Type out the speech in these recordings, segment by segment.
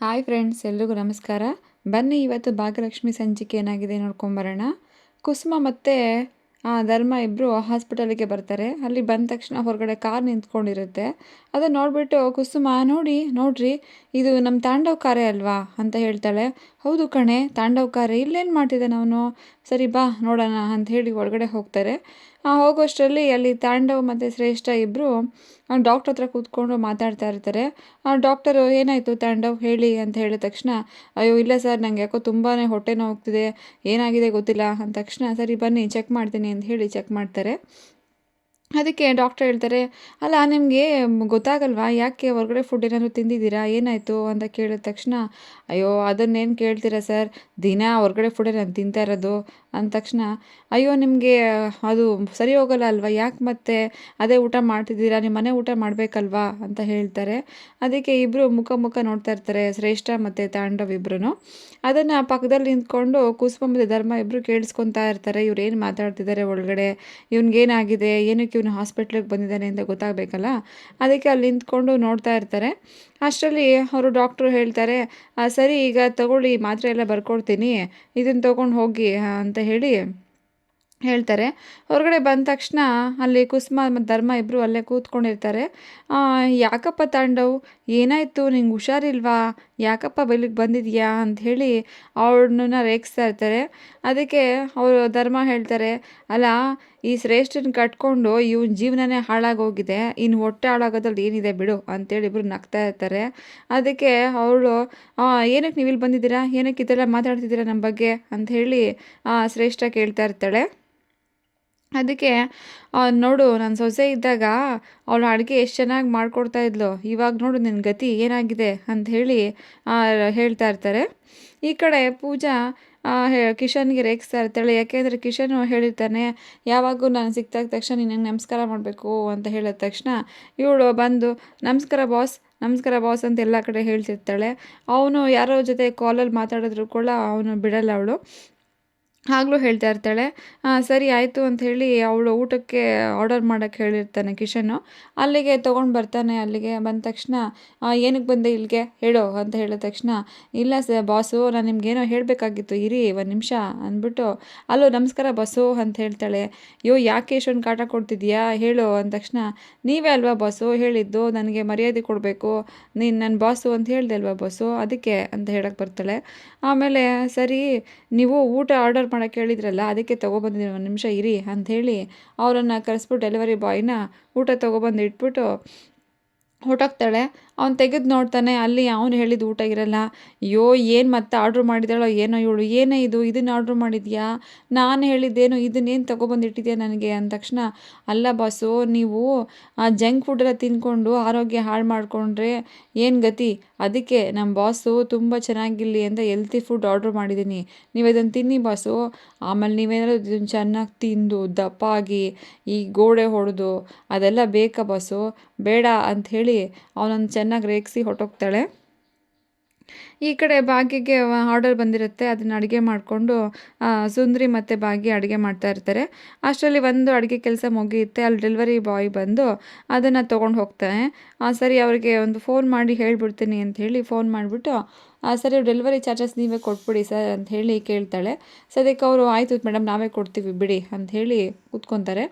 Hi friends, ಎಲ್ರಿಗೂ ನಮಸ್ಕಾರ. ಬನ್ನಿ, ಇವತ್ತು ಭಾಗ್ಯಲಕ್ಷ್ಮಿ ಸಂಚಿಕೆ ಏನಾಗಿದೆ ನೋಡ್ಕೊಂಬರೋಣ ಕುಸುಮ ಮತ್ತು ಧರ್ಮ ಇಬ್ಬರು ಹಾಸ್ಪಿಟಲಿಗೆ ಬರ್ತಾರೆ. ಅಲ್ಲಿ ಬಂದ ತಕ್ಷಣ ಹೊರಗಡೆ ಕಾರ್ ನಿಂತ್ಕೊಂಡಿರುತ್ತೆ. ಅದನ್ನು ನೋಡಿಬಿಟ್ಟು, ಕುಸುಮ, ನೋಡಿ, ನೋಡ್ರಿ, ಇದು ನಮ್ಮ ತಾಂಡವ್ ಕಾರೇ ಅಲ್ವಾ? ಅಂತ ಹೇಳ್ತಾಳೆ. ಹೌದು ಕಣೆ, ತಾಂಡವ್ ಕಾರೇ ಇಲ್ಲೇನು ಮಾಡ್ತಿದ್ದಾನೆ ಅವನು? ಸರಿ, ಬಾ, ನೋಡೋಣ, ಅಂತ ಹೇಳಿ ಒಳಗಡೆ ಹೋಗ್ತಾರೆ. ಹೋಗೋಷ್ಟರಲ್ಲಿ ಅಲ್ಲಿ ತಾಂಡವ್ ಮತ್ತು ಶ್ರೇಷ್ಠ ಇಬ್ಬರು ಡಾಕ್ಟ್ರ್ ಹತ್ರ ಕೂತ್ಕೊಂಡು ಮಾತಾಡ್ತಾ ಇರ್ತಾರೆ. ಆ ಡಾಕ್ಟರು ಏನಾಯಿತು ತಾಂಡವ್? ಹೇಳಿ ಅಂತ ಹೇಳಿದ ತಕ್ಷಣ, ಅಯ್ಯೋ, ಇಲ್ಲ ಸರ್ ನನಗೆ ಯಾಕೋ ತುಂಬಾ ಹೊಟ್ಟೆ ನೋವ್ತಿದೆ. ಏನಾಗಿದೆ ಗೊತ್ತಿಲ್ಲ ಅಂದ ತಕ್ಷಣ, ಸರಿ ಬನ್ನಿ ಚೆಕ್ ಮಾಡ್ತೀನಿ ಅಂತ ಹೇಳಿ ಚೆಕ್ ಮಾಡ್ತಾರೆ. ಅದಕ್ಕೆ ಡಾಕ್ಟರ್ ಹೇಳ್ತಾರೆ, ಅಲ್ಲ, ನಿಮಗೆ ಗೊತ್ತಾಗಲ್ವಾ? ಯಾಕೆ ಹೊರಗಡೆ ಫುಡ್ ಏನಾದರೂ ತಿಂದಿದ್ದೀರಾ? ಏನಾಯಿತು? ಅಂತ ಕೇಳಿದ ತಕ್ಷಣ, ಅಯ್ಯೋ, ಅದನ್ನೇನು ಕೇಳ್ತೀರಾ ಸರ್? ದಿನ ಹೊರಗಡೆ ಫುಡ್ ನಾನು ತಿಂತಾ ಇರೋದು. ಅಂದ ತಕ್ಷಣ, ಅಯ್ಯೋ, ನಿಮಗೆ ಅದು ಸರಿ ಹೋಗಲ್ಲ ಅಲ್ವಾ? ಯಾಕೆ ಮತ್ತೆ ಅದೇ ಊಟ ಮಾಡ್ತಿದ್ದೀರಾ? ನಿಮ್ಮ ಮನೆ ಊಟ ಮಾಡಬೇಕಲ್ವಾ? ಅಂತ ಹೇಳ್ತಾರೆ. ಅದಕ್ಕೆ ಇಬ್ಬರು ಮುಖ ಮುಖ ನೋಡ್ತಾ ಇರ್ತಾರೆ, ಶ್ರೇಷ್ಠ ಮತ್ತು ತಾಂಡವ್ ಇಬ್ಬರು ಅದನ್ನು ಪಕ್ಕದಲ್ಲಿ ನಿಂತ್ಕೊಂಡು ಕುಸುಮ ಮತ್ತು ಧರ್ಮ ಇಬ್ಬರು ಕೇಳಿಸ್ಕೊತಾ ಇರ್ತಾರೆ. ಇವ್ರು ಏನು ಮಾತಾಡ್ತಿದ್ದಾರೆ ಒಳಗಡೆ? ಇವ್ನಿಗೇನಾಗಿದೆ? ಏನಕ್ಕೆ ಇವನು ಹಾಸ್ಪಿಟ್ಲಿಗೆ ಬಂದಿದ್ದಾನೆ ಅಂತ ಗೊತ್ತಾಗಬೇಕಲ್ಲ? ಅದಕ್ಕೆ ಅಲ್ಲಿ ನಿಂತ್ಕೊಂಡು ನೋಡ್ತಾ ಇರ್ತಾರೆ. ಅಷ್ಟರಲ್ಲಿ ಅವರು ಡಾಕ್ಟ್ರು ಹೇಳ್ತಾರೆ ಸರಿ, ಈಗ ತಗೊಳ್ಳಿ, ಮಾತ್ರೆ ಎಲ್ಲ ಬರ್ಕೊಡ್ತೀನಿ. ಇದನ್ನು ತೊಗೊಂಡು ಹೋಗಿ ಅಂತ ಹೇಳಿ ಹೇಳ್ತಾರೆ. ಹೊರಗಡೆ ಬಂದ ತಕ್ಷಣ ಅಲ್ಲಿ ಕುಸುಮ ಮತ್ತು ಧರ್ಮ ಇಬ್ಬರು ಅಲ್ಲೇ ಕೂತ್ಕೊಂಡಿರ್ತಾರೆ. ಯಾಕಪ್ಪ ತಾಂಡವ್? ಏನಾಯಿತು? ನಿಂಗೆ ಹುಷಾರಿಲ್ವಾ? ಯಾಕಪ್ಪ ಬೆಳಿಗ್ಗೆ ಬಂದಿದೆಯಾ? ಅಂತ ಹೇಳಿ ಅವ್ಳನ್ನ ರೇಗಿಸ್ತಾ ಇರ್ತಾರೆ. ಅದಕ್ಕೆ ಅವರು ಧರ್ಮ ಹೇಳ್ತಾರೆ, ಅಲ್ಲ, ಈ ಶ್ರೇಷ್ಠನ ಕಟ್ಕೊಂಡು ಇವನ ಜೀವನನೇ ಹಾಳಾಗೋಗಿದೆ. ಇನ್ನು ಹೊಟ್ಟೆ ಹಾಳಾಗೋದ್ರಲ್ಲಿ ಏನಿದೆ ಬಿಡು ಅಂತೇಳಿ ಇಬ್ಬರು ನಗ್ತಾ ಇರ್ತಾರೆ. ಅದಕ್ಕೆ ಅವಳು ಏನಕ್ಕೆ ನೀವು ಇಲ್ಲಿ ಬಂದಿದ್ದೀರಾ? ಏನಕ್ಕೆ ಇದೆಲ್ಲ ಮಾತಾಡ್ತಿದ್ದೀರಾ ನಮ್ಮ ಬಗ್ಗೆ? ಅಂತ ಹೇಳಿ ಶ್ರೇಷ್ಠ ಕೇಳ್ತಾ ಇರ್ತಾಳೆ. ಅದಕ್ಕೆ ನೋಡು ನನ್ನ ಸೊಸೆ ಇದ್ದಾಗ ಅವಳು ಅಡುಗೆ ಎಷ್ಟು ಚೆನ್ನಾಗಿ ಮಾಡಿಕೊಡ್ತಾ ಇದ್ಲು. ಇವಾಗ ನೋಡು ನಿನ್ನ ಗತಿ ಏನಾಗಿದೆ ಅಂತ ಹೇಳಿ ಹೇಳ್ತಾ ಇರ್ತಾರೆ. ಈ ಕಡೆ ಪೂಜಾ ಕಿಶನ್ಗೆ ರೇಗಿಸ್ತಾ ಇರ್ತಾಳೆ. ಯಾಕೆಂದರೆ ಕಿಶನ್ ಹೇಳಿರ್ತಾನೆ ಯಾವಾಗೂ ನಾನು ಸಿಕ್ತಾಗ ತಕ್ಷಣ ನಿನಗೆ ನಮಸ್ಕಾರ ಮಾಡಬೇಕು ಅಂತ ಹೇಳಿದ ತಕ್ಷಣ ಇವಳು ಬಂದು, ನಮಸ್ಕಾರ ಬಾಸ್ ನಮಸ್ಕಾರ ಬಾಸ್ ಅಂತ ಎಲ್ಲ ಕಡೆ ಹೇಳ್ತಿರ್ತಾಳೆ. ಅವನು ಯಾರೋ ಜೊತೆ ಕಾಲಲ್ಲಿ ಮಾತಾಡಿದ್ರು ಕೂಡ ಅವನು ಬಿಡಲ್ಲ ಅವಳು. ಆಗಲೂ ಹೇಳ್ತಾ ಇರ್ತಾಳೆ ಸರಿ ಆಯಿತು ಅಂತ ಹೇಳಿ ಅವಳು ಊಟಕ್ಕೆ ಆರ್ಡರ್ ಮಾಡೋಕ್ಕೆ ಹೇಳಿರ್ತಾನೆ ಕಿಶನ್ನು. ಅಲ್ಲಿಗೆ ತೊಗೊಂಡು ಬರ್ತಾನೆ, ಅಲ್ಲಿಗೆ ಬಂದ ತಕ್ಷಣ ಏನಕ್ಕೆ ಬಂದೆ ಇಲ್ಲಿಗೆ? ಹೇಳು, ಅಂತ ಹೇಳಿದ ತಕ್ಷಣ, ಇಲ್ಲ ಸ, ಬಾಸು, ನಾನು ನಿಮ್ಗೇನೋ ಹೇಳಬೇಕಾಗಿತ್ತು, ಇರಿ ಒಂದು ನಿಮಿಷ, ಅಂದ್ಬಿಟ್ಟು, ಅಲ್ಲೋ, ನಮಸ್ಕಾರ ಬಾಸು, ಅಂತ ಹೇಳ್ತಾಳೆ. ಯೋ ಯಾಕೆ ಇಷ್ಟೊಂದು ಕಾಟ ಕೊಡ್ತಿದ್ಯಾ ಹೇಳು, ಅಂದ ತಕ್ಷಣ, ನೀವೇ ಅಲ್ವಾ ಬಾಸು, ಹೇಳಿದ್ದು, ನನಗೆ ಮರ್ಯಾದೆ ಕೊಡಬೇಕು. ನೀನು ನನ್ನ ಬಾಸು ಅಂತ ಹೇಳಿದೆ ಅಲ್ವಾ ಬಾಸು, ಅದಕ್ಕೆ, ಅಂತ ಹೇಳಕ್ಕೆ ಬರ್ತಾಳೆ. ಆಮೇಲೆ, ಸರಿ, ನೀವು ಊಟ ಆರ್ಡರ್ ಮಾಡೋಕ್ಕೆ ಹೇಳಿದ್ರಲ್ಲ, ಅದಕ್ಕೆ ತೊಗೊಬಂದಿದ್ದೀನಿ ಒಂದು ನಿಮಿಷ ಇರಿ ಅಂಥೇಳಿ ಅವರನ್ನು ಕರೆಸ್ಬಿಟ್ಟು ಡೆಲಿವರಿ ಬಾಯ್ನ ಊಟ ತೊಗೊಬಂದು ಇಟ್ಬಿಟ್ಟು ಹೊಟ್ಟೋಗ್ತಾಳೆ ಅವ್ನು ತೆಗೆದು ನೋಡ್ತಾನೆ, ಅಲ್ಲಿ ಅವನು ಹೇಳಿದ ಊಟ ಇರಲ್ಲ. ಅಯ್ಯೋ, ಏನು ಮತ್ತೆ ಆರ್ಡ್ರ್ ಮಾಡಿದಾಳೋ ಏನೋ ಇವಳು, ಏನೇ ಇದು ಇದನ್ನು ಆರ್ಡ್ರ್ ಮಾಡಿದ್ಯಾ? ನಾನು ಹೇಳಿದ್ದೇನು ಇದನ್ನೇನು ತೊಗೊಬಂದಿಟ್ಟಿದ್ಯಾ ನನಗೆ? ಅಂದ ತಕ್ಷಣ, ಅಲ್ಲ ಬಾಸು, ನೀವು ಆ ಜಂಕ್ ಫುಡ್ಡೆಲ್ಲ ತಿಂದ್ಕೊಂಡು ಆರೋಗ್ಯ ಹಾಳು ಮಾಡಿಕೊಂಡ್ರೆ ಏನು ಗತಿ? ಅದಕ್ಕೆ ನಮ್ಮ ಬಾಸು ತುಂಬ ಚೆನ್ನಾಗಿರಲಿ ಅಂತ ಹೆಲ್ತಿ ಫುಡ್ ಆರ್ಡ್ರ್ ಮಾಡಿದ್ದೀನಿ ನೀವು ಇದನ್ನು ತಿನ್ನಿ ಬಾಸು. ಆಮೇಲೆ ನೀವೇನಾದ್ರು ಇದನ್ನು ಚೆನ್ನಾಗಿ ತಿಂದು, ದಪ್ಪ ಆಗಿ ಈ ಗೋಡೆ ಹೊಡೆದು ಅದೆಲ್ಲ ಬೇಕಾ ಬಾಸು? ಬೇಡ ಅಂಥೇಳಿ ಅವನನ್ನು ಚೆನ್ನಾಗಿ ರೇಗಿಸಿ ಹೊಟ್ಟೋಗ್ತಾಳೆ. ಈ ಕಡೆ ಭಾಗ್ಯಗೆ ಆರ್ಡರ್ ಬಂದಿರುತ್ತೆ. ಅದನ್ನು ಅಡುಗೆ ಮಾಡಿಕೊಂಡು ಸುಂದ್ರಿ ಮತ್ತು ಭಾಗ್ಯ ಅಡುಗೆ ಮಾಡ್ತಾ ಇರ್ತಾರೆ. ಅಷ್ಟರಲ್ಲಿ ಒಂದು ಅಡುಗೆ ಕೆಲಸ ಮುಗಿಯುತ್ತೆ. ಅಲ್ಲಿ ಡೆಲಿವರಿ ಬಾಯ್ ಬಂದು ಅದನ್ನು ತೊಗೊಂಡು ಹೋಗ್ತಾನೆ. ಸರಿ, ಅವರಿಗೆ ಒಂದು ಫೋನ್ ಮಾಡಿ ಹೇಳಿಬಿಡ್ತೀನಿ ಅಂತ ಹೇಳಿ ಫೋನ್ ಮಾಡಿಬಿಟ್ಟು ಸರಿ ಡೆಲಿವರಿ ಚಾರ್ಜಸ್ ನೀವೇ ಕೊಟ್ಬಿಡಿ ಸರ್ ಅಂತ ಹೇಳಿ ಕೇಳ್ತಾಳೆ. ಸದ್ಯಕ್ಕೆ ಅವರು, ಆಯಿತು ಮೇಡಮ್ ನಾವೇ ಕೊಡ್ತೀವಿ, ಬಿಡಿ ಅಂತ ಹೇಳಿ ಕೂತ್ಕೊತಾರೆ.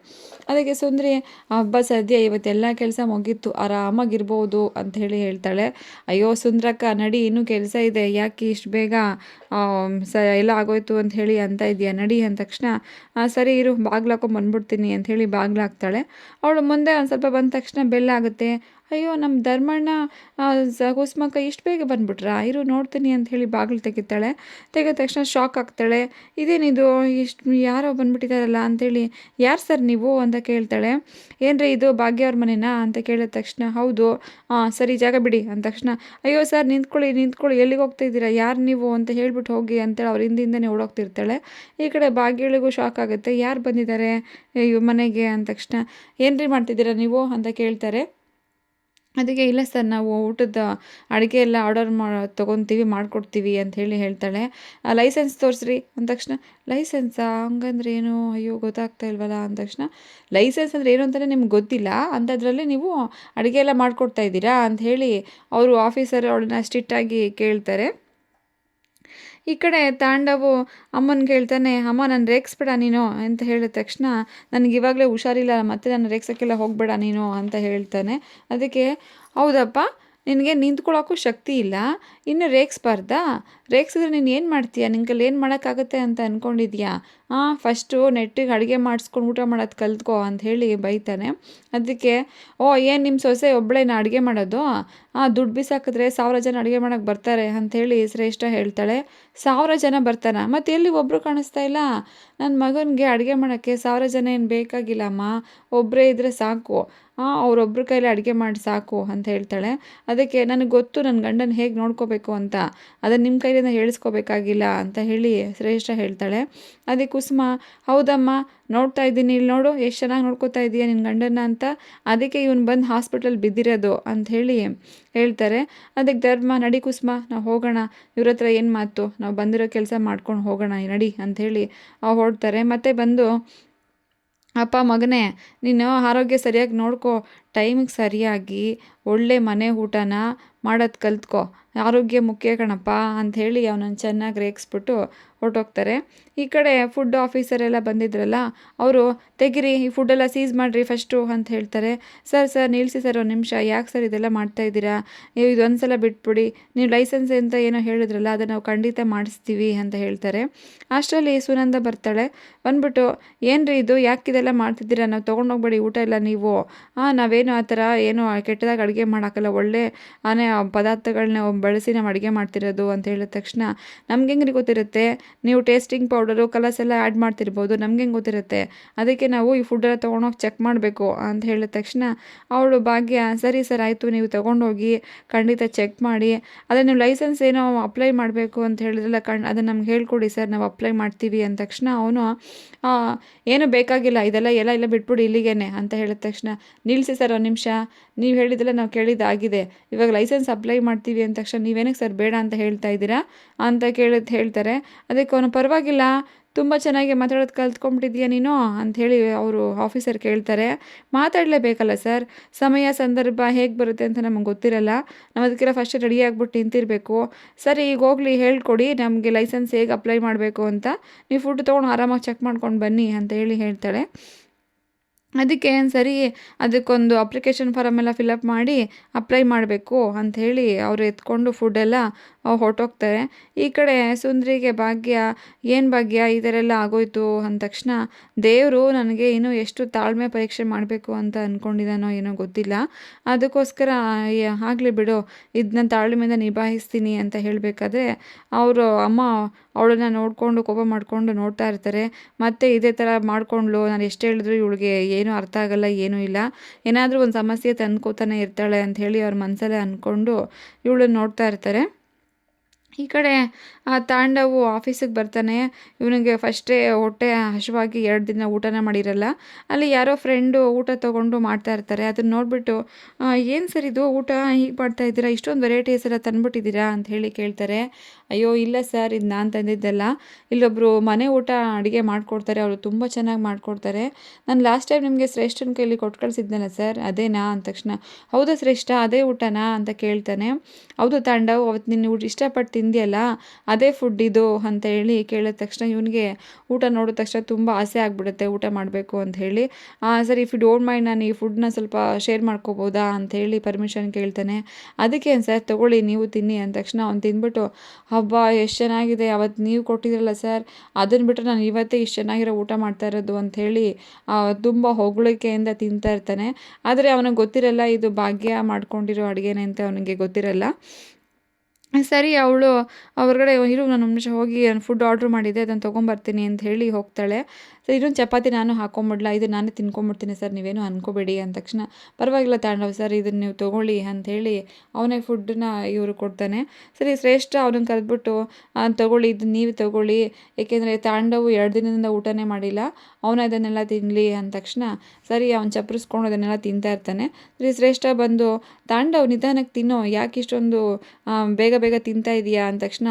ಅದಕ್ಕೆ ಸುಂದ್ರಿ ಹಬ್ಬ ಸದ್ಯ ಇವತ್ತೆಲ್ಲ ಕೆಲಸ ಮುಗೀತು, ಆರಾಮಾಗಿರ್ಬೋದು ಅಂತ ಹೇಳಿ ಹೇಳ್ತಾಳೆ. ಅಯ್ಯೋ, ಸುಂದ್ರಕ್ಕ, ನಡಿ, ಇನ್ನೂ ಕೆಲಸ ಇದೆ, ಯಾಕೆ ಇಷ್ಟು ಬೇಗ ಸ, ಎಲ್ಲ ಆಗೋಯ್ತು ಅಂತ ಹೇಳಿ ಅಂತ ಇದೆಯಾ ನಡಿ ಅಂದ ತಕ್ಷಣ ಸರಿ ಇರು, ಬಾಗ್ಲು ಹಾಕೊಂಡ್ ಬಂದ್ಬಿಡ್ತೀನಿ ಅಂತ ಹೇಳಿ ಬಾಗ್ಲಾಕ್ತಾಳೆ ಅವಳು ಮುಂದೆ ಒಂದು ಸ್ವಲ್ಪ ಬಂದ ತಕ್ಷಣ ಬೆಲ್ಲಾಗುತ್ತೆ ಅಯ್ಯೋ ನಮ್ಮ ಧರ್ಮಣ್ಣ ಕುಸುಮಕ್ಕ ಇಷ್ಟು ಬೇಗ ಬಂದುಬಿಟ್ರಾ? ಇರು, ನೋಡ್ತೀನಿ ಅಂತ ಹೇಳಿ ಬಾಗಿಲು ತೆಗಿತಾಳೆ. ತೆಗೆದ ತಕ್ಷಣ ಶಾಕ್ ಆಗ್ತಾಳೆ. ಇದೇನಿದು ಇಷ್ಟು ಯಾರೋ ಬಂದುಬಿಟ್ಟಿದ್ದಾರಲ್ಲ ಅಂಥೇಳಿ ಯಾರು ಸರ್ ನೀವು ಅಂತ ಕೇಳ್ತಾಳೆ. ಏನ್ರಿ ಇದು, ಭಾಗ್ಯ ಅವ್ರ ಮನೆನಾ ಅಂತ ಕೇಳಿದ ತಕ್ಷಣ, ಹೌದು. ಹಾಂ ಸರಿ, ಜಾಗ ಬಿಡಿ ಅಂದ ತಕ್ಷಣ, ಅಯ್ಯೋ ಸರ್, ನಿಂತ್ಕೊಳ್ಳಿ ನಿಂತ್ಕೊಳ್ಳಿ, ಎಲ್ಲಿಗೆ ಹೋಗ್ತಾ ಇದ್ದೀರಾ ಯಾರು ನೀವು ಅಂತ ಹೇಳ್ಬಿಟ್ಟು ಹೋಗಿ ಅಂತೇಳಿ ಅವ್ರ ಹಿಂದಿಂದನೇ ಓಡೋಗ್ತಿರ್ತಾಳೆ. ಈ ಕಡೆ ಭಾಗ್ಯಳಿಗೂ ಶಾಕ್ ಆಗುತ್ತೆ. ಯಾರು ಬಂದಿದ್ದಾರೆ? ಮನೆಗೆ ಅಂದ ತಕ್ಷಣ, ಏನ್ರಿ ಮಾಡ್ತಿದ್ದೀರಾ ನೀವು? ಅಂತ ಕೇಳ್ತಾರೆ. ಅದಕ್ಕೆ ಇಲ್ಲ ಸರ್, ನಾವು ಊಟದ ಅಡುಗೆ ಎಲ್ಲ ಆರ್ಡರ್ ಮಾ, ತೊಗೊತೀವಿ, ಮಾಡಿಕೊಡ್ತೀವಿ ಅಂತ ಹೇಳಿ ಹೇಳ್ತಾಳೆ. ಲೈಸೆನ್ಸ್ ತೋರಿಸ್ರಿ ಅಂದ ತಕ್ಷಣ ಲೈಸೆನ್ಸಾ ಹಂಗಂದ್ರೆ ಏನು? ಅಯ್ಯೋ, ಗೊತ್ತಾಗ್ತಾ ಇಲ್ವಲ್ಲ? ಅಂದ ತಕ್ಷಣ ಲೈಸೆನ್ಸ್ ಅಂದರೆ ಏನು ಅಂತಲೇ ನಿಮ್ಗೆ ಗೊತ್ತಿಲ್ಲ. ಅಂಥದ್ರಲ್ಲಿ ನೀವು ಅಡುಗೆ ಎಲ್ಲ ಮಾಡಿಕೊಡ್ತಾ ಇದ್ದೀರಾ? ಅಂತ ಹೇಳಿ ಅವರು ಆಫೀಸರ್ ಅವಳನ್ನ ಸ್ಟ್ರಿಕ್ಟಾಗಿ ಕೇಳ್ತಾರೆ. ಈ ಕಡೆ ತಾಂಡವು ಅಮ್ಮನ ಕೇಳ್ತಾನೆ ಅಮ್ಮ, ನಾನು ರೇಗಿಸ್ಬೇಡ ನೀನು ಅಂತ ಹೇಳಿದ ತಕ್ಷಣ, ನನಗೆ ಇವಾಗಲೇ ಹುಷಾರಿಲ್ಲ, ಮತ್ತೆ ನಾನು ರೇಗ್ಸೋಕ್ಕೆಲ್ಲ ಹೋಗಬೇಡ ನೀನು ಅಂತ ಹೇಳ್ತಾನೆ. ಅದಕ್ಕೆ, ಹೌದಪ್ಪ ನಿನಗೆ ನಿಂತ್ಕೊಳ್ಳೋಕ್ಕೂ ಶಕ್ತಿ ಇಲ್ಲ. ಇನ್ನು ರೇಗಿಸ್ಬಾರ್ದಾ ರೇಗಿಸಿದ್ರೆ ನೀನು ಏನು ಮಾಡ್ತೀಯಾ? ನಿನ್ಗಲ್ಲಿ ಏನು ಮಾಡೋಕ್ಕಾಗತ್ತೆ ಅಂತ ಅಂದ್ಕೊಂಡಿದ್ಯಾ ಹಾಂ ಫಸ್ಟು ನೆಟ್ಟಿಗೆ ಅಡುಗೆ ಮಾಡಿಸ್ಕೊಂಡು ಊಟ ಮಾಡೋದು ಕಲ್ತ್ಕೋ ಅಂತ ಹೇಳಿ ಬೈತಾನೆ. ಅದಕ್ಕೆ, ಓ, ಏನು ನಿಮ್ಮ ಸೊಸೆ ಒಬ್ಬಳೇನ ಅಡುಗೆ ಮಾಡೋದು? ಹಾಂ ದುಡ್ಡು ಬಿಸಾಕಿದ್ರೆ ಸಾವಿರ ಜನ ಅಡುಗೆ ಮಾಡೋಕ್ಕೆ ಬರ್ತಾರೆ ಅಂಥೇಳಿ ಶ್ರೇಷ್ಠ ಹೇಳ್ತಾಳೆ. ಸಾವಿರ ಜನ ಬರ್ತಾನೆ? ಮತ್ತು ಎಲ್ಲಿ ಒಬ್ಬರು ಕಾಣಿಸ್ತಾ ಇಲ್ಲ? ನನ್ನ ಮಗನಿಗೆ ಅಡುಗೆ ಮಾಡೋಕ್ಕೆ ಸಾವಿರ ಜನ ಏನು ಬೇಕಾಗಿಲ್ಲಮ್ಮ. ಒಬ್ಬರೇ ಇದ್ದರೆ ಸಾಕು. ಹಾಂ ಅವರೊಬ್ಬರ ಕೈಲಿ ಅಡುಗೆ ಮಾಡಿ ಸಾಕು ಅಂತ ಹೇಳ್ತಾಳೆ. ಅದಕ್ಕೆ ನನಗೆ ಗೊತ್ತು ನನ್ನ ಗಂಡನ ಹೇಗೆ ನೋಡ್ಕೋಬೇಕು ಅಂತ. ಅದನ್ನು ನಿಮ್ಮ ಕೈಲಿಂದ ಹೇಳಿಸ್ಕೋಬೇಕಾಗಿಲ್ಲ ಅಂತ ಹೇಳಿ ಶ್ರೇಷ್ಠ ಹೇಳ್ತಾಳೆ. ಅದಕ್ಕೆ ಕುಸುಮ, ಹೌದಮ್ಮ, ನೋಡ್ತಾ ಇದ್ದೀನಿ. ಇಲ್ಲಿ ನೋಡು, ಎಷ್ಟು ಚೆನ್ನಾಗಿ ನೋಡ್ಕೋತಾ ಇದೀಯ ನಿನ್ನ ಗಂಡನ ಅಂತ. ಅದಕ್ಕೆ ಇವನು ಬಂದು ಹಾಸ್ಪಿಟಲ್ ಬಿದ್ದಿರೋದು ಅಂತ ಹೇಳಿ ಹೇಳ್ತಾರೆ. ಅದಕ್ಕೆ ಧರ್ಮ, ನಡಿ ಕುಸುಮ, ನಾವು ಹೋಗೋಣ. ಇವ್ರ ಹತ್ರ ಏನು ಮಾತು? ನಾವು ಬಂದಿರೋ ಕೆಲಸ ಮಾಡ್ಕೊಂಡು ಹೋಗೋಣ, ನಡಿ ಅಂಥೇಳಿ ಹೊರಡ್ತಾರೆ. ಮತ್ತೆ ಬಂದು ಅಪ್ಪ ಮಗನೇ ನೀನು ಆರೋಗ್ಯ ಸರಿಯಾಗಿ ನೋಡ್ಕೊ. ಟೈಮಿಗೆ ಸರಿಯಾಗಿ ಒಳ್ಳೆ ಮನೆ ಊಟನ ಮಾಡೋದು ಕಲ್ತ್ಕೊ. ಆರೋಗ್ಯ ಮುಖ್ಯ ಕಣಪ್ಪ ಅಂಥೇಳಿ ಅವನನ್ನು ಚೆನ್ನಾಗಿ ರೇಗಿಸ್ಬಿಟ್ಟು ಹೊರಟೋಗ್ತಾರೆ. ಈ ಕಡೆ ಫುಡ್ ಆಫೀಸರ್ ಎಲ್ಲ ಬಂದಿದ್ರಲ್ಲ, ಅವರು ತೆಗಿರಿ, ಈ ಫುಡ್ಡೆಲ್ಲ ಸೀಸ್ ಮಾಡಿರಿ ಫಸ್ಟು ಅಂತ ಹೇಳ್ತಾರೆ. ಸರ್ ಸರ್ ನಿಲ್ಲಿಸಿ ಸರ್ ಒಂದು ನಿಮಿಷ, ಯಾಕೆ ಸರ್ ಇದೆಲ್ಲ ಮಾಡ್ತಾ ಇದ್ದೀರಾ? ನೀವು ಇದೊಂದು ಸಲ ಬಿಟ್ಬಿಡಿ. ನೀವು ಲೈಸೆನ್ಸ್ ಅಂತ ಏನೋ ಹೇಳಿದ್ರಲ್ಲ, ಅದನ್ನು ನಾವು ಖಂಡಿತ ಮಾಡಿಸ್ತೀವಿ ಅಂತ ಹೇಳ್ತಾರೆ. ಅಷ್ಟರಲ್ಲಿ ಸುನಂದ ಬರ್ತಾಳೆ. ಬಂದ್ಬಿಟ್ಟು ಏನು ರೀ ಇದು? ಯಾಕೆ ಇದೆಲ್ಲ ಮಾಡ್ತಿದ್ದೀರಾ? ನಾವು ತೊಗೊಂಡೋಗ್ಬೇಡಿ ಊಟ ಎಲ್ಲ ನೀವು. ಹಾಂ ನಾವೇನು ಆ ಥರ ಏನು ಕೆಟ್ಟದಾಗಿ ಅಡುಗೆ ಮಾಡೋಕ್ಕಲ್ಲ ಒಳ್ಳೆ, ಆನೆ ಪದಾರ್ಥಗಳನ್ನ ಬಳಸಿ ನಾವು ಅಡುಗೆ ಮಾಡ್ತಿರೋದು ಅಂತ ಹೇಳಿದ ತಕ್ಷಣ ನಮ್ಗೆ ಹೆಂಗೆ ಗೊತ್ತಿರುತ್ತೆ? ನೀವು ಟೇಸ್ಟಿಂಗ್ ಪೌಡರು ಕಲರ್ಸ್ ಎಲ್ಲ ಆ್ಯಡ್ ಮಾಡ್ತಿರ್ಬೋದು, ನಮ್ಗೆ ಹೆಂಗೆ ಗೊತ್ತಿರುತ್ತೆ? ಅದಕ್ಕೆ ನಾವು ಈ ಫುಡ್ಡೆಲ್ಲ ತೊಗೊಂಡೋಗಿ ಚೆಕ್ ಮಾಡಬೇಕು ಅಂತ ಹೇಳಿದ ತಕ್ಷಣ ಅವಳು ಭಾಗ್ಯ, ಸರಿ ಸರ್, ಆಯಿತು, ನೀವು ತೊಗೊಂಡೋಗಿ ಖಂಡಿತ ಚೆಕ್ ಮಾಡಿ ಅದೇ ನೀವು ಲೈಸೆನ್ಸ್ ಏನೋ ಅಪ್ಲೈ ಮಾಡಬೇಕು ಅಂತ ಹೇಳಿದ್ರಲ್ಲ ಕಣ್ ಅದನ್ನು ನಮ್ಗೆ ಹೇಳ್ಕೊಡಿ ಸರ್, ನಾವು ಅಪ್ಲೈ ಮಾಡ್ತೀವಿ ಅಂದ ತಕ್ಷಣ ಅವನು ಏನು ಬೇಕಾಗಿಲ್ಲ, ಇದೆಲ್ಲ, ಎಲ್ಲ ಇಲ್ಲ ಬಿಟ್ಬಿಡಿ ಇಲ್ಲಿಗೇನೆ ಅಂತ ಹೇಳಿದ ತಕ್ಷಣ ನಿಲ್ಲಿಸಿ ಸರ್ ಒಂದು ನಿಮಿಷ. ನೀವು ಹೇಳಿದ್ರೆ ನಾವು ಕೇಳಿದ್ದಾಗಿದೆ. ಇವಾಗ ಲೈಸೆನ್ಸ್ ಅಪ್ಲೈ ಮಾಡ್ತೀವಿ ಅಂದ ತಕ್ಷಣ ನೀವೇನಕ್ಕೆ ಸರ್ ಬೇಡ ಅಂತ ಹೇಳ್ತಾ ಇದ್ದೀರಾ? ಅಂತ ಕೇಳಿದ್ ಹೇಳ್ತಾರೆ. ಅದಕ್ಕೆ ಅವನು ಪರವಾಗಿಲ್ಲ. ತುಂಬ ಚೆನ್ನಾಗಿ ಮಾತಾಡೋದು ಕಲ್ತ್ಕೊಂಡ್ಬಿಟ್ಟಿದ್ಯಾ ನೀನು? ಅಂಥೇಳಿ ಅವರು ಆಫೀಸರ್ ಕೇಳ್ತಾರೆ. ಮಾತಾಡಲೇಬೇಕಲ್ಲ ಸರ್ ಸಮಯ, ಸಂದರ್ಭ ಹೇಗೆ ಬರುತ್ತೆ ಅಂತ ನಮಗೆ ಗೊತ್ತಿರಲ್ಲ. ನಾವು ಅದಕ್ಕೆಲ್ಲ ಫಸ್ಟ್ ರೆಡಿ ಆಗಿಬಿಟ್ಟು ನಿಂತಿರಬೇಕು. ಸರ್, ಈಗ ಹೋಗ್ಲಿ, ಹೇಳ್ಕೊಡಿ. ನಮಗೆ ಲೈಸೆನ್ಸ್ ಹೇಗೆ ಅಪ್ಲೈ ಮಾಡಬೇಕು ಅಂತ. ನೀವು ಫುಡ್ ತೊಗೊಂಡು ಆರಾಮಾಗಿ ಚೆಕ್ ಮಾಡ್ಕೊಂಡು ಬನ್ನಿ ಅಂತ ಹೇಳಿ ಹೇಳ್ತಾಳೆ. ಅದಕ್ಕೆ ಸರಿ ಅದಕ್ಕೊಂದು ಅಪ್ಲಿಕೇಶನ್ ಫಾರಮ್ ಎಲ್ಲ ಫಿಲಪ್ ಮಾಡಿ ಅಪ್ಲೈ ಮಾಡಬೇಕು ಅಂಥೇಳಿ ಅವರು ಎತ್ಕೊಂಡು ಫುಡ್ಡೆಲ್ಲ ಹೊರಟೋಗ್ತಾರೆ. ಈ ಕಡೆ ಸುಂದ್ರಿಗೆ ಭಾಗ್ಯ, ಏನು ಭಾಗ್ಯ ಈ ಥರ ಎಲ್ಲ ಆಗೋಯ್ತು ಅಂದ ತಕ್ಷಣ ದೇವರು ನನಗೆ ಇನ್ನೂ ಎಷ್ಟು ತಾಳ್ಮೆ ಪರೀಕ್ಷೆ ಮಾಡಬೇಕು ಅಂತ ಅಂದ್ಕೊಂಡಿದ್ದಾನೋ ಏನೋ ಗೊತ್ತಿಲ್ಲ. ಅದಕ್ಕೋಸ್ಕರ ಆಗಲಿ ಬಿಡು ಇದನ್ನ ತಾಳ್ಮೆಯಿಂದ ನಿಭಾಯಿಸ್ತೀನಿ ಅಂತ ಹೇಳಬೇಕಾದ್ರೆ ಅವರು ಅಮ್ಮ ಅವಳನ್ನ ನೋಡಿಕೊಂಡು ಕೋಪ ಮಾಡಿಕೊಂಡು ನೋಡ್ತಾ ಇರ್ತಾರೆ. ಮತ್ತೆ ಇದೇ ಥರ ಮಾಡಿಕೊಂಡ್ಲು. ನಾನು ಎಷ್ಟು ಹೇಳಿದ್ರು ಇವಳಿಗೆ ಏನೂ ಅರ್ಥ ಆಗಲ್ಲ, ಏನೂ ಇಲ್ಲ. ಏನಾದರೂ ಒಂದು ಸಮಸ್ಯೆ ತಂದ್ಕೋತಾನೆ ಇರ್ತಾಳೆ ಅಂತ ಹೇಳಿ ಅವ್ರ ಮನಸಲ್ಲೇ ಅಂದ್ಕೊಂಡು ಇವಳನ್ನ ನೋಡ್ತಾ ಇರ್ತಾರೆ. ಈ ಕಡೆ, ಆ ತಾಂಡವು ಆಫೀಸಿಗೆ ಬರ್ತಾನೆ. ಇವನಿಗೆ ಫಸ್ಟೇ ಹೊಟ್ಟೆ ಹಸಿವಾಗಿ ಎರಡು ದಿನ ಊಟನ ಮಾಡಿರಲ್ಲ. ಅಲ್ಲಿ ಯಾರೋ ಫ್ರೆಂಡು ಊಟ ತೊಗೊಂಡು ಮಾಡ್ತಾ ಇರ್ತಾರೆ. ಅದನ್ನ ನೋಡಿಬಿಟ್ಟು ಏನು ಸರ್ ಇದು? ಊಟ ಹೀಗೆ ಮಾಡ್ತಾ ಇದ್ದೀರಾ? ಇಷ್ಟೊಂದು ವೆರೈಟೀಸ್ ಎಲ್ಲ ತಂದುಬಿಟ್ಟಿದ್ದೀರಾ? ಅಂತ ಹೇಳಿ ಕೇಳ್ತಾರೆ. ಅಯ್ಯೋ, ಇಲ್ಲ ಸರ್, ಇದು ನಾನು ತಂದಿದ್ದಲ್ಲ. ಇಲ್ಲೊಬ್ಬರು ಮನೆ ಊಟ ಅಡುಗೆ ಮಾಡಿಕೊಡ್ತಾರೆ. ಅವರು ತುಂಬ ಚೆನ್ನಾಗಿ ಮಾಡಿಕೊಡ್ತಾರೆ. ನಾನು ಲಾಸ್ಟ್ ಟೈಮ್ ನಿಮಗೆ ಶ್ರೇಷ್ಠನ ಕೈಲಿ ಕೊಟ್ಟು ಕಳಿಸಿದ್ನಲ್ಲ ಸರ್, ಅದೇನಾ? ಅಂದ ತಕ್ಷಣ, ಹೌದಾ ಶ್ರೇಷ್ಠ? ಅದೇ ಊಟನಾ? ಅಂತ ಕೇಳ್ತಾನೆ. ಹೌದು ತಾಂಡವು ಅವತ್ತು ನಿನ್ನ ಊಟ ಇಷ್ಟಪಟ್ಟು ತಿಂದಿಯಲ್ಲ, ಅದೇ ಫುಡ್ ಇದು ಅಂತ ಹೇಳಿ ಕೇಳಿದ ತಕ್ಷಣ ಇವನಿಗೆ ಊಟ ನೋಡಿದ ತಕ್ಷಣ ತುಂಬ ಆಸೆ ಆಗಿಬಿಡುತ್ತೆ, ಊಟ ಮಾಡಬೇಕು ಅಂತ ಹೇಳಿ. ಸರಿ ಇಫ್ ಯು ಡೋಂಟ್ ಮೈಂಡ್ ನಾನು ಈ ಫುಡ್ನ ಸ್ವಲ್ಪ ಶೇರ್ ಮಾಡ್ಕೋಬೋದಾ? ಅಂತ ಹೇಳಿ ಪರ್ಮಿಷನ್ ಕೇಳ್ತಾನೆ. ಅದಕ್ಕೆ ಸರ್ ತೊಗೊಳ್ಳಿ, ನೀವು ತಿನ್ನಿ. ಅಂದ ತಕ್ಷಣ ಅವ್ನು ತಿಂದ್ಬಿಟ್ಟು, ಹಬ್ಬ, ಎಷ್ಟು ಚೆನ್ನಾಗಿದೆ ಅವತ್ತು ನೀವು ಕೊಟ್ಟಿದ್ರಲ್ಲ ಸರ್ ಅದನ್ನು ಬಿಟ್ಟರೆ ನಾನು ಇವತ್ತೇ ಇಷ್ಟು ಚೆನ್ನಾಗಿರೋ ಊಟ ಮಾಡ್ತಾ ಇರೋದು ಅಂಥೇಳಿ ತುಂಬ ಹೊಗಳಿಕೆಯಿಂದ ತಿಂತಾ ಇರ್ತಾನೆ. ಆದರೆ, ಅವನಿಗೆ ಗೊತ್ತಿರಲ್ಲ, ಇದು ಭಾಗ್ಯ ಮಾಡ್ಕೊಂಡಿರೋ ಅಡುಗೆನೆ ಅಂತ ಅವನಿಗೆ ಗೊತ್ತಿರಲ್ಲ. ಸರಿ, ಅವಳು ಹೊರಗಡೆ ಇರು, ನಾನು ಒಂದು ನಿಮಿಷ ಹೋಗಿ, ನಾನು ಫುಡ್ ಆರ್ಡ್ರ್ ಮಾಡಿದ್ದೆ, ಅದನ್ನು ತೊಗೊಂಬರ್ತೀನಿ ಅಂತ ಹೇಳಿ ಹೋಗ್ತಾಳೆ. ಸರ್ ಇದೊಂದು ಚಪಾತಿ ನಾನು ಹಾಕೊಂಬಿಡ್ಲಾ, ಇದು ನಾನೇ ತಿನ್ಕೊಂಬಿಡ್ತೀನಿ ಸರ್, ನೀವೇನು ಅನ್ಕೋಬೇಡಿ ಅಂದ ತಕ್ಷಣ. ಪರವಾಗಿಲ್ಲ ತಾಂಡವ್ ಸರ್ ಇದನ್ನು ನೀವು ತೊಗೊಳ್ಳಿ ಹೇಳಿ ಅವನೇ ಫುಡ್ಡನ್ನ ಇವರು ಕೊಡ್ತಾನೆ. ಸರಿ, ಶ್ರೇಷ್ಠ ಅವನನ್ನು ಕರೆದ್ಬಿಟ್ಟು ತೊಗೊಳ್ಳಿ, ಇದು ನೀವು ತೊಗೊಳ್ಳಿ. ಏಕೆಂದರೆ ತಾಂಡವು ಎರಡು ದಿನದಿಂದ ಊಟನೇ ಮಾಡಿಲ್ಲ, ಅವನ ಇದನ್ನೆಲ್ಲ ತಿನ್ನಲಿ ಅಂದ ತಕ್ಷಣ ಸರಿ, ಅವ್ನು ಚಪ್ಪರಿಸ್ಕೊಂಡು ಅದನ್ನೆಲ್ಲ ತಿಂತಾ ಇರ್ತಾನೆ. ಸರಿ, ಶ್ರೇಷ್ಠ ಬಂದು, ತಾಂಡವ್ ನಿಧಾನಕ್ಕೆ ತಿನ್ನೋ, ಯಾಕೆ ಇಷ್ಟೊಂದು ಬೇಗ ಬೇಗ ತಿಂತಾ ಇದೆಯಾ? ಅಂದ ತಕ್ಷಣ,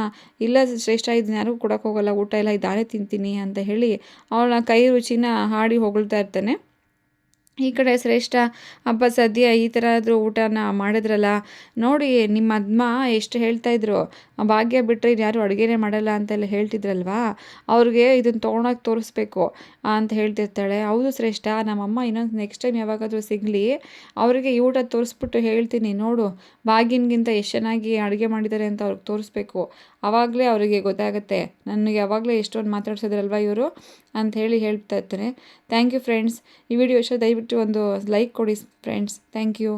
ಇಲ್ಲ ಶ್ರೇಷ್ಠ ಇದನ್ನ ಯಾರಿಗೂ ಕೊಡೋಕ್ಕೋಗಲ್ಲ ಊಟ ಎಲ್ಲ ಇದಾನೇ ತಿಂತೀನಿ ಅಂತ ಹೇಳಿ ಅವಳ ಕೈ ರುಚಿನ ಹಾಡಿ ಹೊಗಳ್ತಾ ಇರ್ತಾನೆ. ಈ ಕಡೆ ಶ್ರೇಷ್ಠ ಹಬ್ಬ ಸದ್ಯ ಈ ಥರ ಆದರೂ ಊಟನ ಮಾಡಿದ್ರಲ್ಲ? ನೋಡಿ, ನಿಮ್ಮ ಅದ್ಮ ಎಷ್ಟು ಹೇಳ್ತಾ ಹೇಳ್ತಾಯಿದ್ರು ಭಾಗ್ಯ ಬಿಟ್ಟರೆ ಯಾರು ಅಡುಗೆನೇ ಮಾಡಲ್ಲ ಅಂತೆಲ್ಲ ಹೇಳ್ತಿದ್ರಲ್ವಾ? ಅವ್ರಿಗೆ ಇದನ್ನು ತೊಗೊಂಡೋಗಿ ತೋರಿಸ್ಬೇಕು ಅಂತ ಹೇಳ್ತಿರ್ತಾಳೆ. ಹೌದು ಶ್ರೇಷ್ಠ, ನಮ್ಮಮ್ಮ ಇನ್ನೊಂದು ನೆಕ್ಸ್ಟ್ ಟೈಮ್ ಯಾವಾಗಾದರೂ ಸಿಗಲಿ, ಅವರಿಗೆ ಈ ಊಟ ತೋರಿಸ್ಬಿಟ್ಟು ಹೇಳ್ತೀನಿ. ನೋಡು, ಭಾಗ್ಯನಿಗಿಂತ ಎಷ್ಟು ಚೆನ್ನಾಗಿ ಅಡುಗೆ ಮಾಡಿದ್ದಾರೆ ಅಂತ ಅವ್ರಿಗೆ ತೋರಿಸ್ಬೇಕು. ಆವಾಗಲೇ ಅವರಿಗೆ ಗೊತ್ತಾಗುತ್ತೆ. ನನಗೆ ಯಾವಾಗಲೇ ಎಷ್ಟೊಂದು ಮಾತಾಡ್ಸಿದ್ರಲ್ವ ಇವರು? ಅಂತ ಹೇಳಿ ಹೇಳ್ತಾ ಇರ್ತೇನೆ. ಥ್ಯಾಂಕ್ ಯು ಫ್ರೆಂಡ್ಸ್ ಈ ವಿಡಿಯೋ ಇಷ್ಟ, ದಯವಿಟ್ಟು ಒಂದು ಲೈಕ್ ಕೊಡಿ ಫ್ರೆಂಡ್ಸ್ ಥ್ಯಾಂಕ್ ಯು